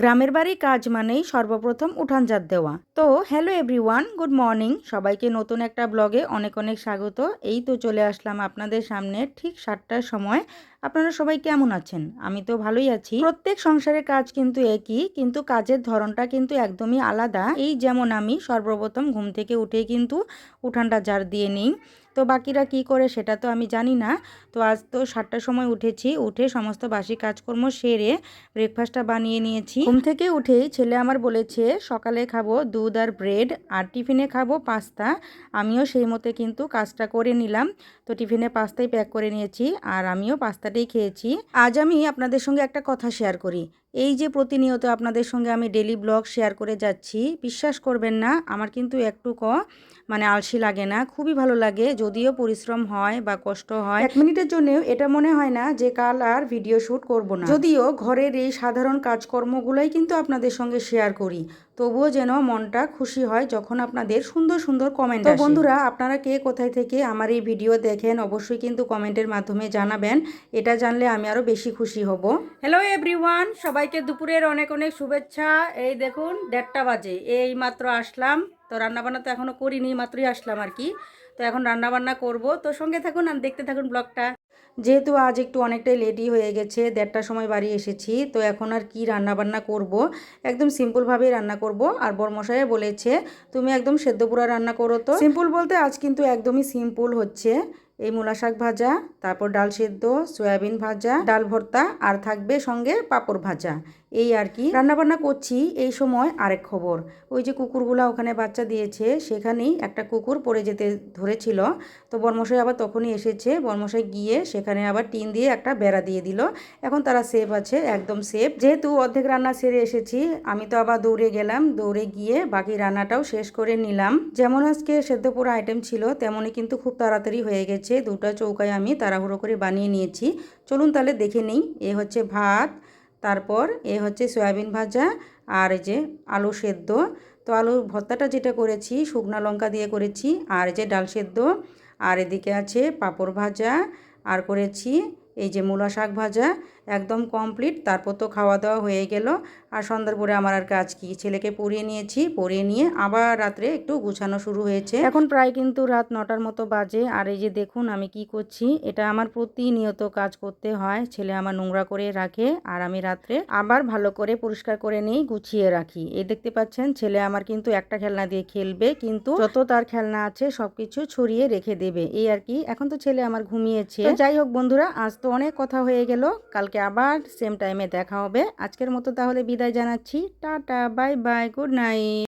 গ্রামের বাড়ি কাজ মানেই সর্বপ্রথম উঠান ঝাড় দেওয়া। তো হ্যালো এভরিওয়ান গুড মর্নিং সবাইকে নতুন একটা ব্লগে অনেক অনেক স্বাগত। এই তো চলে আসলাম আপনাদের সামনে ঠিক সাতটার সময়। আপনারা সবাই কেমন আছেন? আমি তো ভালোই আছি। প্রত্যেক সংসারের কাজ কিন্তু একই, কিন্তু কাজের ধরনটা কিন্তু একদমই আলাদা। এই যেমন আমি সর্বপ্রথম ঘুম থেকে উঠেই কিন্তু উঠানটা জার দিয়ে নিই। তো বাকিরা কি করে সেটা তো আমি জানি না। তো আজ তো সাতটার সময় উঠেছি, উঠে সমস্ত বাসি কাজকর্ম সেরে ব্রেকফাস্টটা বানিয়ে নিয়েছি। ঘুম থেকে উঠেই ছেলে আমার বলেছে, সকালে খাব দুধ আর ব্রেড আর টিফিনে খাব পাস্তা। আমিও সেই মতে কিন্তু কাজটা করে নিলাম। তো টিফিনে পাস্তাই প্যাক করে নিয়েছি, আর আমিও পাস্তাটাই খেয়েছি। আজ আমি আপনাদের সঙ্গে একটা কথা শেয়ার করি। এই যে প্রতিনিয়ত আপনাদের সঙ্গে আমি ডেলি ব্লগ শেয়ার করে যাচ্ছি বিশ্বাস করবেন না আমার কিন্তু একটু ক মানে আলসি লাগে না খুবই ভালো লাগে যদিও পরিশ্রম হয় বা কষ্ট হয়। এক মিনিটের জন্য এটা মনে হয় না যে কাল আর ভিডিও শ্যুট করব না। যদিও ঘরের এই সাধারণ কাজকর্মগুলোই কিন্তু আপনাদের সঙ্গে শেয়ার করি। তবুও যেন মনটা খুশি হয় যখন আপনাদের সুন্দর সুন্দর কমেন্ট তো বন্ধুরা আপনারা কে কোথায় থেকে আমার এই ভিডিও দেখেন অবশ্যই কিন্তু কমেন্টের মাধ্যমে জানাবেন। এটা জানলে আমি আরও বেশি খুশি হব। হ্যালো এভরিওয়ান সবাইকে দুপুরের অনেক অনেক শুভেচ্ছা। এই দেখুন দেড়টা বাজে এই মাত্র আসলাম। তো রান্নাবান্না তো এখনও করিনি মাত্রই আসলাম আর কি। তো এখন রান্নাবান্না করব। তো সঙ্গে থাকুন আর দেখতে থাকুন ব্লগটা যেহেতু আজ একটু অনেকটাই লেটই হয়ে গেছে, দেড়টার সময় বাড়ি এসেছি, তো এখন আর কি রান্না বান্না করব? একদম সিম্পলভাবেই রান্না করব। আর বরমশাই বলেছে, তুমি একদম সেদ্ধ পোড়া রান্না করো তো? সিম্পল বলতে আজ কিন্তু একদমই সিম্পল হচ্ছে। এই মূলা শাক ভাজা, তারপর ডাল সেদ্ধ, সয়াবিন ভাজা, ডাল ভর্তা, আর থাকবে সঙ্গে পাঁপড় ভাজা। এই আর কি। রান্নাবান্না করছি, এই সময় আরেক খবর। ওই যে কুকুরগুলা ওখানে বাচ্চা দিয়েছে, সেখানেই একটা কুকুর পড়ে যেতে ধরেছিল। তো বর্মশাই আবার তখনই এসেছে, বর্মশাই গিয়ে সেখানে আবার টিন দিয়ে একটা বেড়া দিয়ে দিল। এখন তারা সেফ আছে, একদম সেফ যেহেতু অর্ধেক রান্না সেরে এসেছি, আমি তো আবার দৌড়ে গেলাম, দৌড়ে গিয়ে বাকি রান্নাটাও শেষ করে নিলাম। যেমন আজকে সেদ্ধ পুরো আইটেম ছিল, তেমনই কিন্তু খুব তাড়াতাড়ি হয়ে গেছে। দুটা চৌকায় আমি তাড়াহুড়ো করে বানিয়ে নিয়েছি। চলুন তাহলে দেখে নিই, এ হচ্ছে ভাত, তারপর এ হচ্ছে সয়াবিন ভাজা আর যে আলু সেদ্ধ। তো আলু ভর্তাটা যেটা করেছি, শুকনা লঙ্কা দিয়ে করেছি আর যে ডাল সেদ্ধ। আর এদিকে আছে পাঁপড় ভাজা, আর করেছি এই যে মূলা শাক ভাজা। একদম কমপ্লিট। তারপর তো খাওয়া দাওয়া হয়ে গেল। আর সন্ধ্যার পরে আমার আর কাজ কি? ছেলেকে পরিয়ে নিয়েছি। পরিয়ে নিয়ে আবার রাত্রে একটু গুছানো শুরু হয়েছে। এখন প্রায় কিন্তু রাত নটার মতো বাজে। আর এই যে দেখুন আমি কি করছি? এটা আমার প্রতিনিয়ত কাজ করতে হয়। ছেলে আমার নোংরা করে রাখে। আর আমি রাত্রে আবার ভালো করে পরিষ্কার করে নিই গুছিয়ে রাখি। এই দেখতে পাচ্ছেন, ছেলে আমার কিন্তু একটা খেলনা দিয়ে খেলবে। কিন্তু যত তার খেলনা আছে, সবকিছু ছড়িয়ে রেখে দেবে। এই আর কি। এখন তো ছেলে আমার ঘুমিয়েছে। যাই হোক বন্ধুরা, আজ তো অনেক কথা হয়ে গেল। কালকে আবার সেম টাইমে দেখা হবে। আজকের মতো তাহলে বিদায় জানাচ্ছি। Tata bye bye good night